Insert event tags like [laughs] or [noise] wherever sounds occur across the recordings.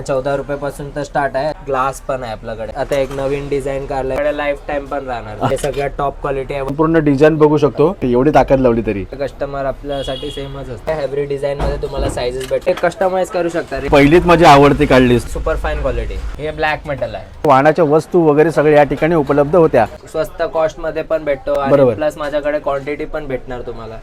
चौदा रुपये पासून तर स्टार्ट आहे. ग्लास पण आहे आपल्याकडे. आता एक नवीन डिझाईन काढलाय. लाईफ टाइम पण राहणार. हे सगळ्यात टॉप क्वालिटी आहे. पूर्ण डिझाईन बघू शकतो. एवढी ताकद लावली तरी. कस्टमर आपल्यासाठी सेमच असते. हेव्हरी डिझाईन मध्ये तुम्हाला साईजेस भेटते कस्टमाइज करू शकता. पहिलीच माझी आवडती काढली सुपर फाईन क्वालिटी हे ब्लॅक मेटल आहे. वाहनाच्या वस्तू वगैरे सगळे या ठिकाणी उपलब्ध होत्या. स्वस्त कॉस्टमध्ये पण भेटतो. प्लस माझ्याकडे क्वांटिटी पण भेटणार तुम्हाला.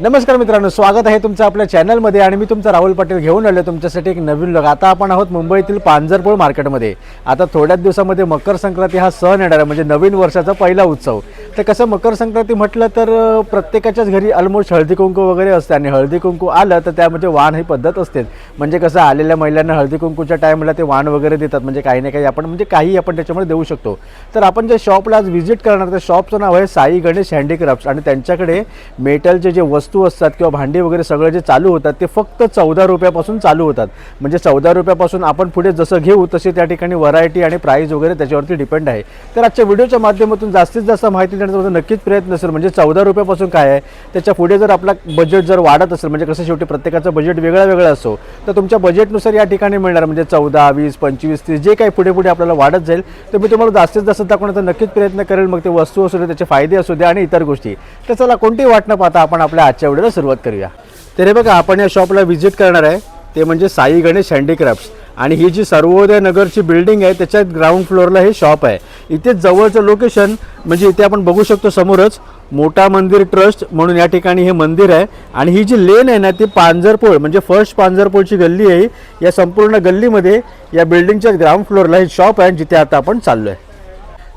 नमस्कार मित्रांनो स्वागत आहे तुमचं आपल्या चॅनलमध्ये आणि मी तुमचा राहुल पाटील घेऊन आलो तुमच्यासाठी एक नवीन लग आता आपण आहोत मुंबईतील पांजरपूळ मार्केटमध्ये. आता थोड्याच दिवसामध्ये मकर संक्रांती हा सण येणार आहे म्हणजे नवीन वर्षाचा पहिला उत्सव. तर कसं मकर संक्रांती म्हटलं तर प्रत्येकाच्याच घरी ऑलमोस्ट हळदी कुंकू वगैरे असते आणि हळदी कुंकू आलं तर त्यामध्ये वाण ही पद्धत असते. म्हणजे कसं आलेल्या महिलांना हळदी कुंकूच्या टाईमला ते वाण वगैरे देतात म्हणजे काही ना काही आपण म्हणजे काही आपण त्याच्यामध्ये देऊ शकतो. तर आपण ज्या शॉपला आज व्हिजिट करणार त्या शॉपचं नाव आहे साई गणेश हँडीक्राफ्ट्स आणि त्यांच्याकडे मेटलचे जे वस्तू वस्तू असतात किंवा भांडी वगैरे सगळं जे चालू होतात ते फक्त चौदा रुपयापासून चालू होतात. म्हणजे चौदा रुपयापासून आपण पुढे जसं घेऊ तशी त्या ठिकाणी व्हरायटी आणि प्राईस वगैरे त्याच्यावरती डिपेंड आहे. तर आजच्या व्हिडिओच्या माध्यमातून जास्तीत जास्त माहिती देण्याचा माझा नक्कीच प्रयत्न असेल म्हणजे चौदा रुपयापासून काय आहे त्याच्या पुढे जर आपला बजेट जर वाढत असेल म्हणजे कसं शेवटी प्रत्येकाचं बजेट वेगळा वेगळा असतो तर तुमच्या बजेटनुसार या ठिकाणी मिळणार म्हणजे चौदा वीस पंचवीस तीस जे काही पुढे पुढे आपल्याला वाढत जाईल तर मी तुम्हाला जास्तीत जास्त दाखवण्याचा नक्कीच प्रयत्न करेल. मग ते वस्तू असू दे त्याचे फायदे असू दे आणि इतर गोष्टी. तर चला कोणतीही वाट न पाहता आपण आपल्या आजच्या व्हिडिओला सुरुवात करूया. तर हे बघा आपण या शॉपला व्हिजिट करणार आहे. ते म्हणजे साई गणेश हँडीक्राफ्ट्स आणि ही जी सर्वोदय नगरची बिल्डिंग आहे त्याच्या ग्राउंड फ्लोअरला हे शॉप आहे. इथे जवळचं लोकेशन म्हणजे इथे आपण बघू शकतो समोरच मोठा मंदिर ट्रस्ट म्हणून या ठिकाणी हे मंदिर आहे. आणि ही जी लेन आहे ना ती पांजरपोळ म्हणजे फर्स्ट पांजरपोळची गल्ली आहे या संपूर्ण गल्लीमध्ये या बिल्डिंगच्या ग्राउंड फ्लोअरला हे शॉप आहे जिथे आता आपण चाललो आहे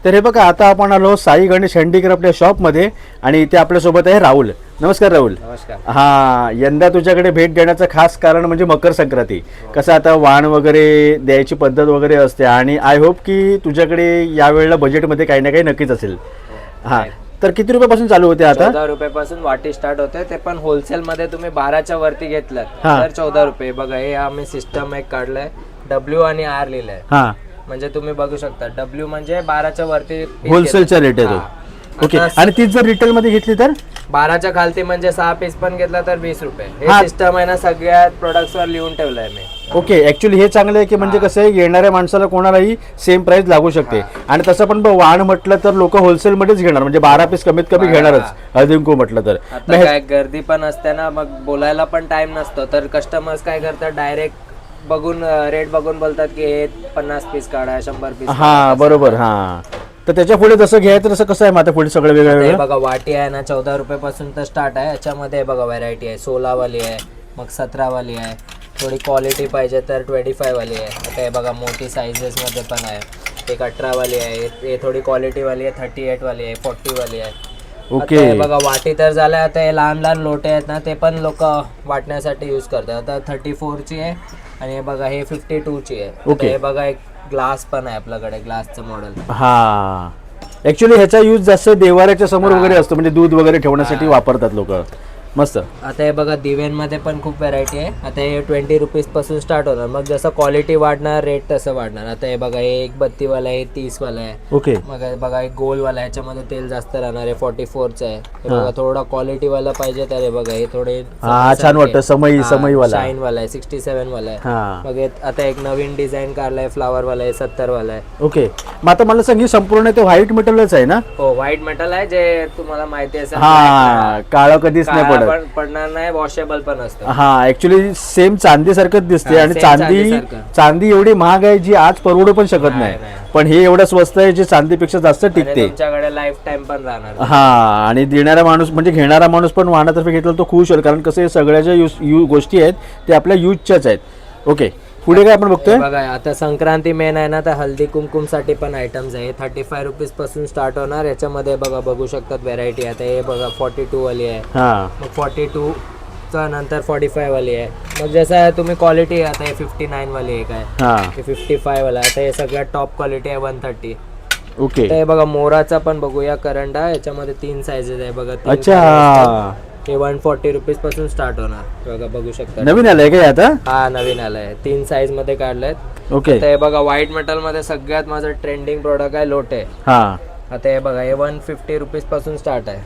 तर हे बघा आता आपण आलो साई गणेश हँडीक्राफ्ट या शॉपमध्ये आणि इथे आपल्यासोबत आहे राहुल. नमस्कार राहुल. नमस्कार. हा यंदा तुझ्याकडे भेट देण्याचं खास कारण म्हणजे मकर संक्रांती. कसं आता वाण वगैरे द्यायची पद्धत वगैरे असते आणि आय होप की तुझ्याकडे यावेळेला बजेटमध्ये काही ना काही नक्कीच असेल. हा. तर किती रुपयापासून चालू होते आता? चौदा रुपयापासून वाटी स्टार्ट होते ते पण होलसेल मध्ये तुम्ही बाराच्या वरती घेतलं हा. तर चौदा रुपये. बघा हे आम्ही सिस्टम एक काढलाय. डब्ल्यू आणि आर लिहिलंय. हा. म्हणजे तुम्ही बघू शकता डब्ल्यू म्हणजे बाराच्या वरती piece होलसेलचा. रेट आहे हा. तो ओके आता आणि तीच जर रिटेल मध्ये घेतली तर? बाराच्या खालती म्हणजे सहा पीस पण घेतला तर वीस रुपये. हा. हे. सिस्टम आहे ना सगळ्यात प्रोडक्ट्स वर लिहून ठेवलंय मी. ओके ऍक्च्युली हे चांगलं आहे की म्हणजे कसं आहे येणाऱ्या माणसाला कोणालाही सेम प्राइस लागू शकते. आणि तसं पण ब- वाण म्हटलं तर लोक होलसेलमध्येच घेणार. म्हणजे बारा पीस कमीत कमी. घेणारच. हळदीकुंकू म्हटलं तर. मग आता काय गर्दी पण असते ना मग बोलायला पण टाइम नसतो. तर कस्टमर्स काय करतात डायरेक्ट बघून रेट बघून बोलतात की हे पन्नास पीस काढा शंभर पीस हा बरोबर हा. तर त्याच्या पुढे जसं घ्यायचं तसं कसं आहे आता पुढे सगळं वेगळं हे वेगळं बघा वाटी आहे ना चौदा रुपये पासून तर स्टार्ट आहे. याच्यामध्ये हे बघा व्हरायटी आहे. सोळा वाली आहे मग सतरा वाली आहे. थोडी क्वालिटी पाहिजे तर ट्वेंटी फाय वाली आहे. आता हे बघा मोठी साईजेस मध्ये पण आहे. एक अठरा वाली आहे हे थोडी क्वालिटी वाली आहे थर्टी एट वाली आहे फोर्टी वाली आहे ओके. आता हे बघा वाटी तर झाल्या आता हे लहान लहान लोटे आहेत ना ते पण लोक वाटण्यासाठी यूज करतात. आता थर्टी फोरची आहे आणि हे बघा हे फिफ्टी टूची आहे. आता ओके. हे बघा एक ग्लास पण आहे आपल्याकडे ग्लासचं मॉडेल हा. ऍक्च्युली ह्याचा यूज जास्त देवाऱ्याच्या समोर वगैरे असतो म्हणजे दूध वगैरे ठेवण्यासाठी वापरतात लोक. मस्त. आता हे बघा दिव्यांमध्ये पण खूप व्हरायटी आहे. आता हे ट्वेंटी रुपीजपासून स्टार्ट होणार. मग जसं क्वालिटी वाढणार रेट तसं वाढणार. आता हे बघा हे एक बत्तीवाला आहे तीस वाला आहे. ओके. मग हे बघा एक गोलवाला आहे. याच्यामध्ये तेल जास्त राहणार आहे फोर्टी फोरचं आहे. हे बघा थोडा क्वालिटी वाला पाहिजे तर हे बघा हे थोडे हा छान वाटतं. समई शाईन वाला आहे सिक्स्टी सेवन वाला आहे. हा. मग हे आता एक नवीन डिझाईन काढलाय फ्लावर वाला आहे सत्तर वाला आहे. ओके. मग आता मला सांग संपूर्ण ते व्हाईट मेटलच आहे ना? हो व्हाईट मेटल आहे जे तुम्हाला माहिती असेल. हा काळं कधीच नाही पडत पडणार नाही वॉशेबल पण असतं. हा ऍक्च्युली सेम चांदी सारखंच दिसते हा, आणि same चांदी चांदीसारखं. चांदी एवढी महाग आहे जी आज परवडू पण शकत नाही, नाही. नाही. पण हे एवढं स्वस्त आहे जे चांदीपेक्षा जास्त आणि टिकते. तुमच्याकडे लाईफ टाइम पण राहणार. हा आणि देणारा माणूस म्हणजे घेणारा माणूस पण वाहनातर्फे घेतला तो खुश होईल कारण कसं हे सगळ्या ज्या यूज यू गोष्टी आहेत ते आपल्या यूजच्याच आहेत. ओके पुढे काय आपण बघतोय? बघा आता संक्रांती मेन आहे ना तर हल्दी कुमकुमसाठी पण आयटम्स आहे. थर्टी फाय रुपीजपासून स्टार्ट होणार. याच्यामध्ये बघा बघू शकतात व्हेरायटी आता हे बघा फॉर्टी टू वाली आहे. हा. मग फॉर्टी टू चा नंतर फॉर्टी फाय वाली आहे. मग जसं आहे तुम्ही क्वालिटी आता हे फिफ्टी नाईन वाली एक आहे. हा. फिफ्टी फाय वाला आता हे सगळ्यात टॉप क्वालिटी आहे वन थर्टी ओके तर हे बघा मोराचा पण बघूया करंडा. याच्यामध्ये तीन साईजेस आहे बघा तीन अच्छा. हे वन फोर्टी रुपीजपासून स्टार्ट होणार. बघा बघू शकता नवीन आलंय काय आता? हा नवीन आलाय. तीन साईजमध्ये काढलेत. ओके आता हे बघा व्हाईट मेटलमध्ये सगळ्यात माझं ट्रेंडिंग प्रोडक्ट आहे लोटे. हा. आता हे बघा हे वन फिफ्टी रुपीजपासून स्टार्ट आहे.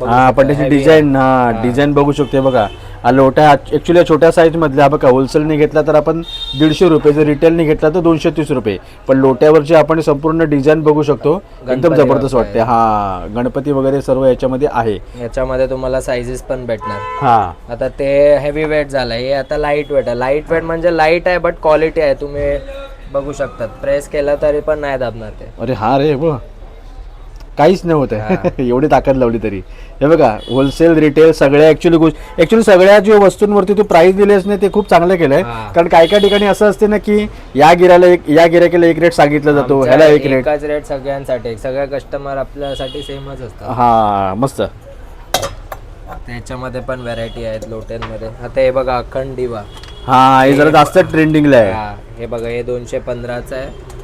बघू हा शकता, पण त्याची heavy डिझाईन हा डिझाईन बघू शकते बघा. हा लोटा ॲक्च्युली छोट्या साईजमधल्या हा बघा होलसेलने घेतला तर आपण दीडशे रुपये जर रिटेलने घेतला तर दोनशे तीस रुपये. पण लोट्यावरची आपण संपूर्ण डिझाईन बघू शकतो. एकदम जबरदस्त. वाटते. हा गणपती वगैरे सर्व याच्यामध्ये आहे. याच्यामध्ये तुम्हाला साईजेस पण भेटणार. हा. आता ते हेवी वेट झालं हे आता लाइट वेट आहे. लाइट वेट म्हणजे लाइट आहे बट क्वालिटी आहे. तुम्ही बघू शकतात. प्रेस केला तरी पण नाही दाबणार ते. अरे हा रे ब काहीच नाही होत आहे. [laughs] एवढी ताकद लावली तरी. हे बघा होलसेल रिटेल सगळ्या ऍक्च्युली गोष्टी ऍक्च्युली सगळ्या ज्या वस्तूंवरती तू प्राइस दिलेस नाही ते खूप चांगलं केलंय. कारण काय काय ठिकाणी असं असते ना की या गिराला एक या गिराकीला एक रेट सांगितला जातो. ह्याला एक रेट रेट सगळ्यांसाठी. सगळ्या कस्टमर आपल्यासाठी सेमच असतात. हा मस्त. त्याच्यामध्ये पण व्हरायटी आहेत लोटेनमध्ये आता हे बघा अखंड दिवा. हा हे जरा जास्त ट्रेंडिंगला आहे. हा, बघा हे दोनशे पंधराचं आहे.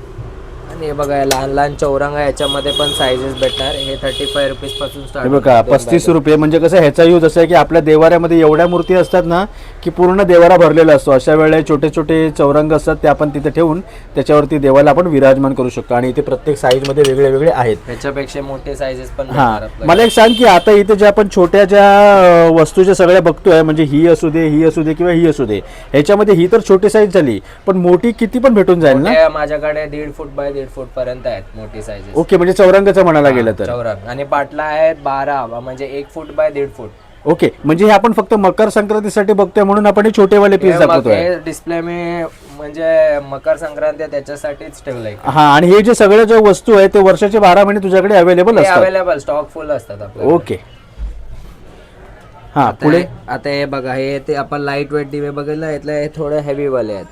हे बघा लहान लहान चौरंग याच्यामध्ये पण साईजेस भेटणार. हे थर्टी फाय रुपीजपासून हे बघा पस्तीस रुपये. म्हणजे कसं ह्याचा यूज असं आहे की आपल्या देवाऱ्यामध्ये एवढ्या मूर्ती असतात ना की पूर्ण देवारा भरलेला असतो. अशा वेळेला छोटे छोटे चौरंग असतात ते आपण तिथे ठेवून त्याच्यावरती देवाला आपण विराजमान करू शकतो. आणि इथे प्रत्येक साईजमध्ये वेगळे वेगळे आहेत. त्याच्यापेक्षा मोठे साईजेस पण हा. मला एक सांग की आता इथे ज्या आपण छोट्या ज्या वस्तू ज्या सगळ्या बघतोय म्हणजे ही असू दे ही असू दे किंवा ही असू दे ह्याच्यामध्ये ही तर छोटी साईज झाली पण मोठी किती पण भेटून जाईल ना? माझ्याकडे दीड फूट बाय दीड फूट पर्यंत आहेत मोठी साईजेस ओके म्हणजे चौरंगाचं म्हणायला गेलं तर. चौरंग. आणि पाटला आहेत बारा म्हणजे एक फूट बाय दीड फूट. ओके म्हणजे हे आपण फक्त मकर संक्रांतीसाठी बघतोय म्हणून आपण हे छोटेवाले पीस दाखवतोय. डिस्प्ले मी म्हणजे मकर संक्रांती आहे त्याच्यासाठीच ठेवलंय. हा आणि हे जे सगळ्या ज्या वस्तू आहेत ते वर्षाचे बारा महिने तुझ्याकडे अवेलेबल असतात. अवेलेबल स्टॉक फुल असतात आपल्याकडे. ओके. हा आता पुढे? हे- आता हे बघा हे ते आपण लाइट वेट दिवे बघितलं यातले हे थोडे हेवी वाले आहेत.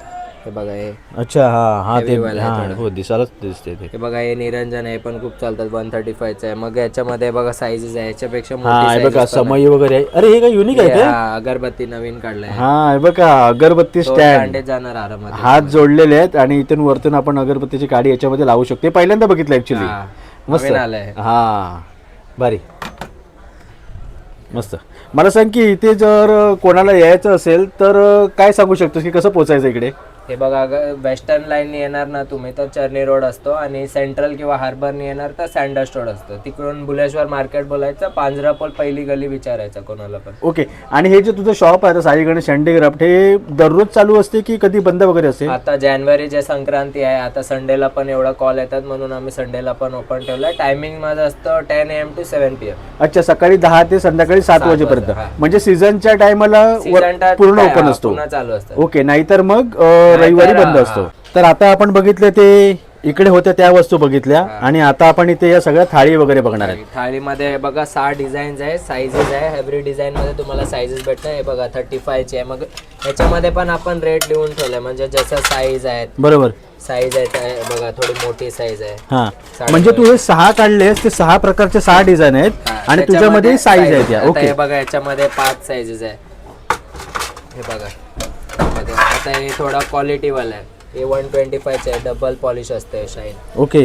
हे बघा हे अच्छा हा हा ते Heavy वाले आहे हा थोडं. हो दिसायलाच दिसते ते. हे बघा हे निरंजन आहे हे पण खूप चालतात वन थर्टी फायचं आहे. मग याच्यामध्ये बघा साईजेस आहे. याच्यापेक्षा हा मोठी हे बघा समई वगैरे आहे. अरे हे काय युनिक आहे. ते? हा, अगरबत्ती नवीन काढलाय. हा हे बघा अगरबत्ती स्टँड दांडे जाणार आरामात हात जोडलेले आहेत आणि इथून वरतून आपण अगरबत्तीची काडी याच्यामध्ये लावू शकतो. पहिल्यांदा बघितलं ऍक्च्युली हा, मस्त. नवीन आलंय. हा भारी. मस्त. मला सांग की इथे जर कोणाला यायचं असेल तर काय सांगू शकतोस की कसं पोचायचं इकडे? हे बघा वेस्टर्न लाईन येणार ना तुम्ही तर चर्नी रोड असतो आणि सेंट्रल किंवा हार्बरनी येणार तर सँडस्ट रोड असतो. तिकडून बुलेश्वर मार्केट बोलायचं पांजरापोल पहिली गली विचारायचं कोणाला पण. ओके आणि हे जे तुझं शॉप आहे साई गणेश हँडीक्राफ्ट हे दररोज चालू असते की कधी बंद वगैरे असते? आता जानेवारी जे संक्रांती आहे आता संडेला पण एवढा कॉल येतात म्हणून आम्ही संडेला पण ओपन ठेवलंय. टायमिंग माझं असतं ten M to seven P M अच्छा सकाळी दहा ते संध्याकाळी सात वाजेपर्यंत. म्हणजे सीझनच्या टायमाला पूर्ण ओपन असतो. चालू असतं. ओके नाहीतर मग रविवारी बंद असतो. तर आता आपण बघितले ते इकडे होत्या त्या वस्तू बघितल्या आणि आता आपण इथे या सगळ्या थाळी वगैरे बघणार आहेत. थाळीमध्ये बघा सहा डिझाईन्स आहे साईजेस आहे. एव्हरी डिझाईन मध्ये तुम्हाला साईजेस भेटणार हे बघा थर्टी फायचे आहे. मग याच्यामध्ये पण आपण रेट लिहून ठेवलंय. म्हणजे जसं साईज आहेत. बरोबर. साईज आहे बघा थोडी मोठी साईज आहे. हा. म्हणजे तू हे सहा काढलेस ते सहा प्रकारचे सहा डिझाईन आहेत आणि तुझ्यामध्ये साईज आहेत ओके हे बघा याच्यामध्ये पाच साईजेस आहे हे बघा. आता हे थोडा क्वालिटीवाला आहे. हे वन ट्वेंटी फायचं आहे डबल पॉलिश असते शाईन ओके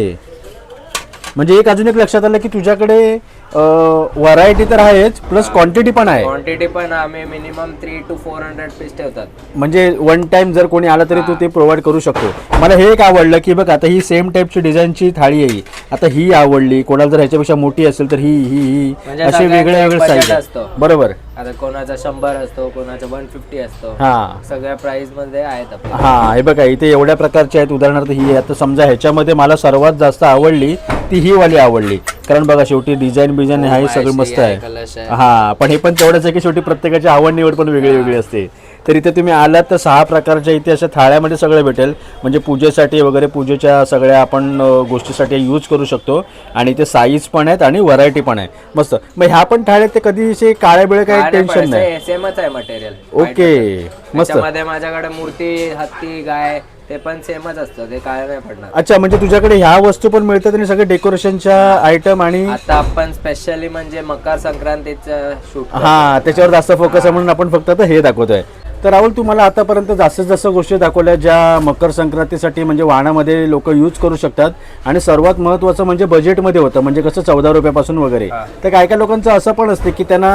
म्हणजे एक अजून एक लक्षात आलं की तुझ्याकडे व्हरायटी तर आहेच प्लस क्वांटिटी पण आहे. क्वांटिटी पण आम्ही minimum three to four hundred piece ठेवतात. म्हणजे वन टाइम जर कोणी आला तरी तू ते प्रोव्हाइड करू शकतो. मला हे एक आवडलं की बघ आता ही सेम टाईपची डिझाईनची थाळी आहे ही. आता ही आवडली कोणाला जर ह्याच्यापेक्षा मोठी असेल तर ही ही ही म्हणजे असे सगळ्यांचं वेगळे एक वेगळे budget साईज असतो. बरोबर. आता कोणाचा शंभर असतो कोणाचा वन फिफ्टी असतो. हा. सगळ्या प्राइसमध्ये आहेत हा हे बघा इथे एवढ्या प्रकारचे आहेत. उदाहरणार्थ ही आहे. आता समजा ह्याच्यामध्ये मला सर्वात जास्त आवडली ती ही वाली आवडली. कारण बघा शेवटी डिझाईन बिझाईन हा हे सगळं मस्त आहे. हा पण हे पण तेवढंच आहे की शेवटी प्रत्येकाची आवड निवड पण वेगळी वेगळी असते. तर इथे तुम्ही आलात तर सहा प्रकारच्या इथे अशा थाळ्यामध्ये सगळं भेटेल. म्हणजे पूजेसाठी वगैरे पूजेच्या सगळ्या आपण गोष्टीसाठी यूज करू शकतो. आणि इथे साईज पण आहेत आणि व्हरायटी पण आहे. मस्त. मग ह्या पण थाळ्यात ते कधी असे काळ्या बिळे काही टेन्शन नाही. सेमच आहे मटेरियल ओके मस्त. माझ्याकडे मूर्ती हत्ती गाय ते पण सेमच असतं ते काय नाही पडणार. अच्छा म्हणजे तुझ्याकडे ह्या वस्तू पण मिळतात आणि सगळे डेकोरेशनच्या आयटम आणि आता आपण स्पेशली म्हणजे मकर संक्रांतीचं शूट हा त्याच्यावर जास्त फोकस आहे म्हणून आपण फक्त आता हे दाखवतोय. तर राहुल तुम्हाला आतापर्यंत जास्तीत जास्त गोष्टी दाखवल्या ज्या मकर संक्रांतीसाठी म्हणजे वाहनामध्ये लोक यूज करू शकतात. आणि सर्वात महत्त्वाचं म्हणजे बजेटमध्ये होतं म्हणजे कसं चौदा रुपयापासून वगैरे. तर काय काय लोकांचं असं पण असते की त्यांना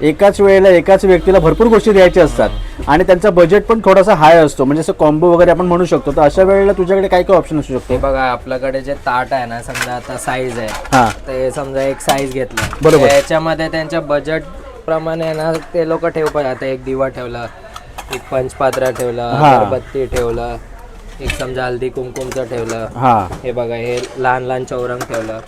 एकाच वेळेला एकाच व्यक्तीला भरपूर गोष्टी द्यायच्या असतात. आणि त्यांचा बजेट पण थोडासा हाय असतो. म्हणजे असं कॉम्बो वगैरे आपण म्हणू शकतो. तर अशा वेळेला तुझ्याकडे काय काय ऑप्शन असू शकतो. बघा आपल्याकडे जे ताट आहे ना समजा आता साईज आहे. हां. ते समजा एक साईज घेतलं. बरोबर. याच्यामध्ये त्यांच्या बजेट प्रमाणे ना ते लोक ठेव पण आता एक दिवा ठेवला. एक पंचपात्रा ठेवला हा. अगरबत्ती ठेवला एक समजा हल्दी कुंकुमचं ठेवलं. हा. हे बघा हे लहान लहान चौरंग ठेवलं.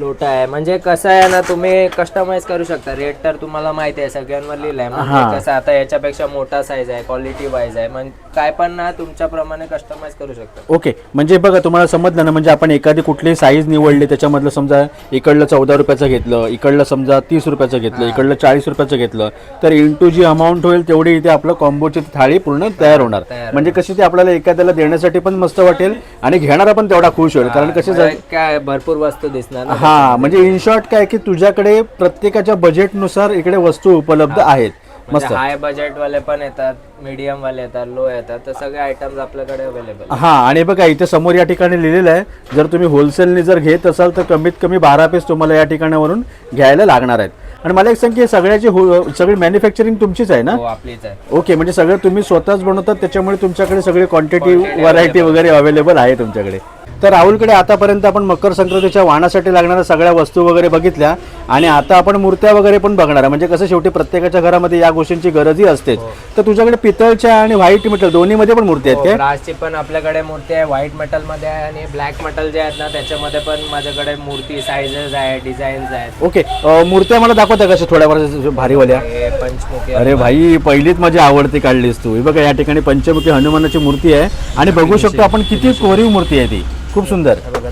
लोटा आहे. म्हणजे कसं आहे ना तुम्ही कस्टमाइज करू शकता. रेट तर तुम्हाला माहिती आहे सगळ्यांवर लिहिलंय. हा. म्हणजे कसं आता याच्यापेक्षा मोठा साईज आहे क्वालिटी वाईज आहे. मग काय पण ना तुमच्याप्रमाणे कस्टमाइज करू शकता. ओके म्हणजे बघा तुम्हाला समजलं ना म्हणजे आपण एखादी कुठली साईज निवडली त्याच्यामधलं समजा इकडलं चौदा रुपयाचं घेतलं इकडलं समजा तीस रुपयाचं घेतलं इकडलं चाळीस रुपयाचं घेतलं तर इंटू जी अमाऊंट होईल तेवढी इथे आपलं कॉम्बोची थाळी पूर्ण तयार होणार. म्हणजे कशी ती आपल्याला एखाद्याला देण्यासाठी पण मस्त वाटेल आणि घेणारा पण तेवढा खुश होईल. कारण कशी म्हणजे काय भरपूर वस्तू दिसणार ना. हा म्हणजे इन शॉर्ट काय की तुझ्याकडे प्रत्येकाच्या बजेटनुसार इकडे वस्तू उपलब्ध आहेत. मस्त. म्हणजे हाय बजेट वाले पण येतात मीडियम वाले येतात लो येतात तर सगळे आयटम्स आपल्याकडे अवेलेबल हा आणि बघा इथे समोर या ठिकाणी लिहिलेलं आहे जर तुम्ही होलसेलने जर घेत असाल तर कमीत कमी बारा पीस तुम्हाला या ठिकाणावरून घ्यायला लागणार आहेत. आणि मला एक सांग की सगळ्याची हो- सगळी मॅन्युफॅक्चरिंग तुमचीच आहे ना? हो आपलीच आहे. ओके म्हणजे सगळं तुम्ही स्वतःच बनवतात त्याच्यामुळे तुमच्याकडे सगळी क्वांटिटी व्हरायटी वगैरे अवेलेबल आहे तुमच्याकडे. तर राहुलकडे आतापर्यंत आपण मकर संक्रांतीच्या वाणासाठी लागणाऱ्या सगळ्या वस्तू वगैरे बघितल्या आणि आता आपण मूर्त्या वगैरे पण बघणार आहे. म्हणजे कसं शेवटी प्रत्येकाच्या घरामध्ये या गोष्टींची गरजही असतेच. तर तुझ्याकडे पितळच्या आणि व्हाईट मेटल दोन्हीमध्ये पण मूर्ती आहेत काय? ब्रासची पण आपल्याकडे मूर्ती आहे. व्हाईट मेटलमध्ये आहे आणि ब्लॅक मेटल जे आहेत ना त्याच्यामध्ये पण माझ्याकडे मूर्ती साईजेस आहे डिझाईन्स आहेत. ओके. मूर्त्या मला दाखवता कशा थोड्यावर भारीवाल्या? हे पंचमुखी अरे भाई पहिलीच माझी आवडती काढलीस तू. हे बघा या ठिकाणी पंचमुखी हनुमानाची मूर्ती आहे. आणि बघू शकतो आपण किती कोरीव मूर्ती आहे ती. खूप सुंदर. हे बघा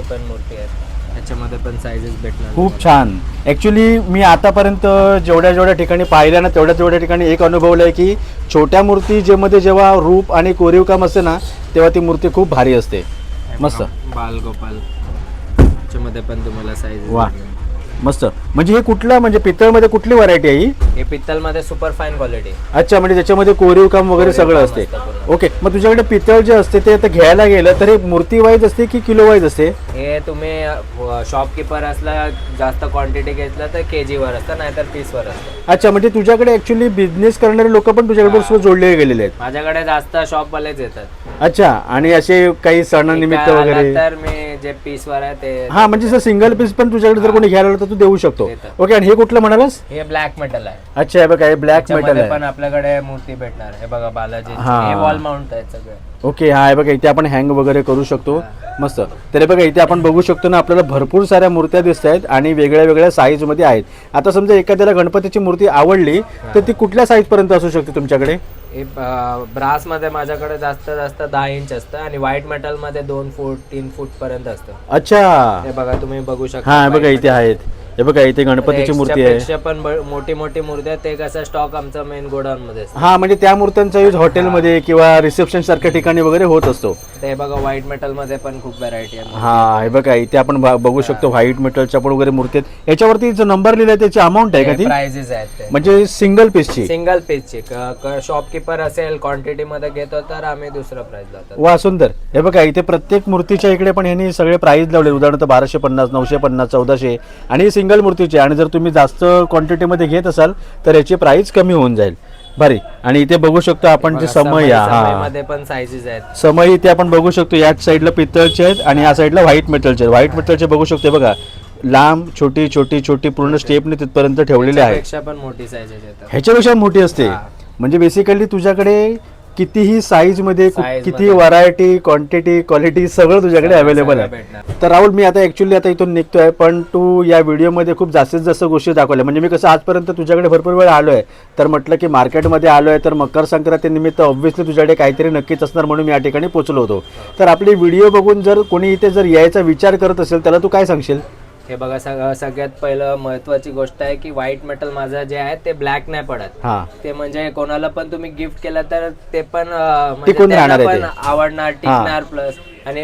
पण मूर्ती आहे. त्याच्यामध्ये पण साईजेस भेटणार खूप छान. ॲक्च्युली मी आतापर्यंत जेवढ्या जेवढ्या ठिकाणी पाहिल्या ना तेवढ्या तेवढ्या ठिकाणी एक अनुभवलं आहे की छोट्या मूर्ती जे मध्ये जेव्हा रूप आणि कोरीव काम असते ना तेव्हा ती मूर्ती खूप भारी असते. मस्त. बालगोपाल. त्याच्यामध्ये पण तुम्हाला साईज वा. मस्त. म्हणजे हे कुठलं म्हणजे पितळमध्ये कुठली व्हरायटी आहे ही? हे पित्तलमध्ये सुपर फाईन क्वालिटी अच्छा म्हणजे त्याच्यामध्ये कोरीव काम वगैरे कोरीव सगळं काम असते. असतं पूर्ण. ओके मग तुझ्याकडे पितळ जे असते ते आता घ्यायला गेलं तर हे मूर्ती वाईज असते की किलो वाईज असते? हे तुम्ही शॉपकीपर असला जास्त क्वांटिटी घेतलं तर के जीवर असतं नाहीतर पीसवर असतं. अच्छा म्हणजे तुझ्याकडे ऍक्च्युली बिझनेस करणारे लोक पण तुझ्याकडे सोबत जोडले गेलेले आहेत. माझ्याकडे जास्त शॉपवालेच येतात. अच्छा आणि असे काही सणानिमित्त काय आला वगैरे तर मी जे आहे ते हा म्हणजे सिंगल पीस पण तुझ्याकडे जर कोणी घ्यायला आलं तर तू देऊ शकतो. ओके आणि हे कुठलं म्हणालास? हे ब्लॅक मेटल आहे. अच्छा हे बघा हे ब्लॅक मेटल त्याच्यामध्ये आहे. पण आपल्याकडे मूर्ती भेटणार. हे बघा बालाजी हा. हे वॉल माउंट आहे सगळे. ओके हा हे बघा इथे आपण हँग वगैरे करू शकतो. मस्त. तर बघा इथे आपण बघू शकतो ना आपल्याला भरपूर साऱ्या मूर्त्या दिसत आहेत आणि वेगळ्या वेगळ्या साईजमध्ये आहेत. आता समजा एखाद्याला गणपतीची मूर्ती आवडली तर ती कुठल्या साईज पर्यंत असू शकते तुमच्याकडे? ब्रासमध्ये माझ्याकडे जास्त जास्त दहा इंच असतं आणि व्हाईट मेटलमध्ये दोन फूट तीन फूट पर्यंत असतं. अच्छा. हे बघा तुम्ही बघू शकता. हा बघा इथे आहेत. हे बघा इथे गणपतीची. मूर्ती आहे. पण मोठी मोठी मूर्ती आहे ते कसं स्टॉक आमचा मेन गोडाऊन मध्ये हा म्हणजे त्या मूर्त्यांचा यूज हॉटेलमध्ये किंवा रिसेप्शन सारख्या ठिकाणी वगैरे होत असतो. ते हे बघा व्हाईट मेटलमध्ये पण खूप व्हरायटी आहे. हा हे बघा इथे आपण बघू शकतो व्हाईट मेटलच्या पण वगैरे मूर्ती आहेत. याच्यावरती जो नंबर लिहिलाय त्याची अमाऊंट आहे का ती? प्राइजेस आहेत ते. म्हणजे सिंगल पीसची सिंगल पीसची शॉपकीपर असेल क्वांटिटी मध्ये घेतो तर आम्ही दुसरं प्राइस लावतो. वा सुंदर. हे बघा इथे प्रत्येक मूर्तीच्या इकडे पण यांनी सगळे प्राइस लावले उदाहरणार्थ बाराशे पन्नास नऊशे पन्नास चौदाशे आणि सिंगल मूर्तीची आणि जर तुम्ही जास्त क्वांटिटीमध्ये घेत असाल तर याची प्राइस कमी होऊन जाईल. भारी. आणि इथे बघू शकतो आपण जे समय हा. मध्ये पण साईजेस आहेत. समय इथे आपण बघू शकतो याच साईडला पितळचे आहेत आणि या साईडला व्हाईट मेटलचे आहेत. व्हाईट मेटलचे बघू शकतो बघा. लांब छोटी छोटी छोटी पूर्ण स्टेपने तिथपर्यंत ठेवलेले आहेत. पेक्षा पण मोठी साईजेस येतात. ह्याच्यापेक्षा मोठी असते. म्हणजे बेसिकली तुझ्याकडे कितीही साईजमध्ये Size किती मध्ये. व्हरायटी क्वांटिटी क्वालिटी सगळं तुझ्याकडे अवेलेबल आहे. भेटणार. तर राहुल मी आता ऍक्च्युली आता इथून निघतोय पण तू या व्हिडिओमध्ये खूप जास्तीत जास्त गोष्टी दाखवल्या. म्हणजे मी कसं आजपर्यंत तुझ्याकडे भरपूर वेळ आलोय तर म्हटलं की मार्केटमध्ये आलोय तर मकर संक्रांती निमित्त ऑब्व्हियसली तुझ्याकडे काहीतरी नक्कीच असणार म्हणून मी या ठिकाणी पोहोचलो होतो. तर आपली व्हिडिओ बघून जर कोणी इथे जर यायचा विचार करत असेल त्याला तू काय सांगशील? हे बघा सग- सगळ्यात पहिलं महत्वाची गोष्ट आहे की व्हाईट मेटल माझं जे आहे ते ब्लॅक नाही पडत. हा. ते म्हणजे कोणाला पण तुम्ही गिफ्ट केलं तर ते पण म्हणजे टिकून त्यांना राहणार आहे पण आवडणार टिकणार प्लस आणि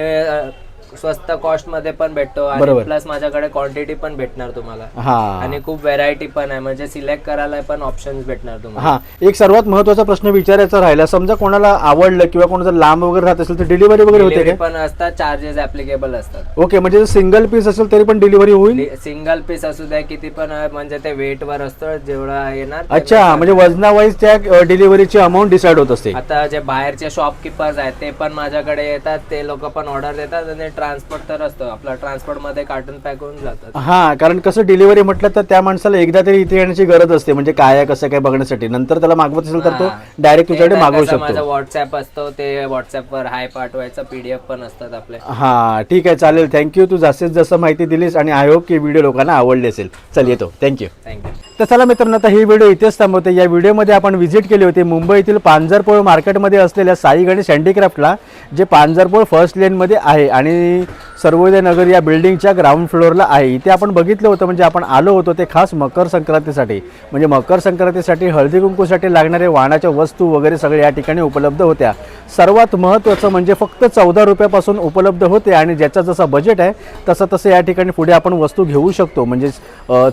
स्वस्त कॉस्टमध्ये पण भेटतो आणि बरोबर. प्लस माझ्याकडे क्वांटिटी पण भेटणार तुम्हाला. हा. आणि खूप व्हेरायटी पण आहे. म्हणजे सिलेक्ट करायला पण ऑप्शन्स भेटणार तुम्हाला. हा. एक सर्वात महत्त्वाचा प्रश्न विचारायचा राहिला. समजा कोणाला आवडलं किंवा कोणाचं लांब वगैरे राहत असेल तर डिलिव्हरी वगैरे होते Delivery का? पण असतात. चार्जेस ऍप्लिकेबल असतात. ओके म्हणजे सिंगल पीस असेल तरी पण डिलिव्हरी होईल? सिंगल पीस असू द्या किती पण आहे, म्हणजे ते वेट वर असतं जेवढा येणार ते अच्छा म्हणजे वजनावाईज त्या डिलिव्हरीची अमाऊंट डिसाईड होत असते. आता जे बाहेरचे शॉपकीपर्स आहेत ते पण माझ्याकडे येतात ते लोक पण ऑर्डर देतात आणि ट्रान्सपोर्ट तर असतो. आपला ट्रान्सपोर्टमध्ये कार्टून पॅक होऊन जातात. हा कारण कसं डिलिव्हरी म्हटलं तर त्या माणसाला एकदा तरी इथे येण्याची गरज असते. म्हणजे काय आहे कसं काय बघण्यासाठी. नंतर त्याला मागवत असेल तर तो हा. डायरेक्ट तुझ्याकडे एकदा मागवू कसं माझा शकतो व्हॉट्सअप असतो ते व्हॉट्सअप वर हाय पाठवायचा पीडीएफ पण असतात आपले. हा ठीक आहे चालेल. थँक्यू तू जास्तीत जास्त माहिती दिलीस आणि आय होप की व्हिडिओ लोकांना आवडली असेल. चल येतो. थँक्यू थँक्यू तर चला मित्रांनो आता ही व्हिडिओ इथेच थांबवते. या व्हिडिओमध्ये आपण व्हिजिट केली होती मुंबईतील पांजरपोळ मार्केटमध्ये असलेल्या साई गणेश हँडीक्राफ्टला जे पांजरपोळ फर्स्ट लेनमध्ये आहे. आणि सर्वोदय नगर या बिल्डिंगच्या ग्राउंड फ्लोअरला आहे. इथे आपण बघितलं होतं म्हणजे आपण आलो होतो ते खास मकर संक्रांतीसाठी. म्हणजे मकर संक्रांतीसाठी हळदी कुंकूसाठी लागणारे वाहनाच्या वस्तू वगैरे सगळे या ठिकाणी उपलब्ध होत्या. सर्वात महत्त्वाचं म्हणजे फक्त चौदा रुपयापासून उपलब्ध होते आणि ज्याचा जसा बजेट आहे तसं तसं या ठिकाणी पुढे आपण वस्तू घेऊ शकतो. म्हणजे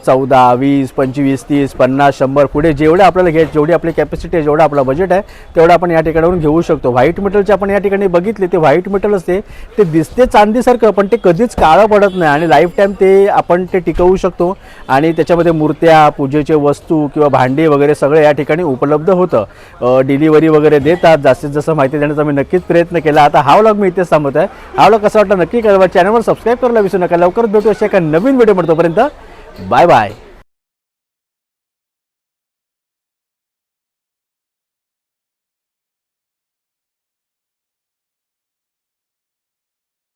चौदा वीस पंचवीस तीस पन्नास शंभर पुढे जेवढे आपल्याला घ्यायचे जेवढी आपली कॅपॅसिटी आहे जेवढं आपला बजेट आहे तेवढं आपण या ठिकाणावरून घेऊ शकतो. व्हाईट मेटलचे आपण या ठिकाणी बघितले ते व्हाईट मेटल असते ते दिसते चांदीसारखं पण ते कधीच काळं पडत नाही आणि लाईफ टाईम ते आपण ते टिकवू शकतो. आणि त्याच्यामध्ये मूर्त्या पूजेचे वस्तू किंवा भांडी वगैरे सगळं या ठिकाणी उपलब्ध होतं. डिलिव्हरी वगैरे देतात. जास्तीत जास्त माहिती देण्याचा मी नक्कीच प्रयत्न केला. आता हा व्लॉग मी इथेच थांबत आहे हा व्लॉग कसं वाटतं नक्की कळवा. चॅनलवर सबस्क्राईब करायला विसरू नका. लवकरच भेटू अशा एका नवीन व्हिडिओ म्हणतोपर्यंत बाय बाय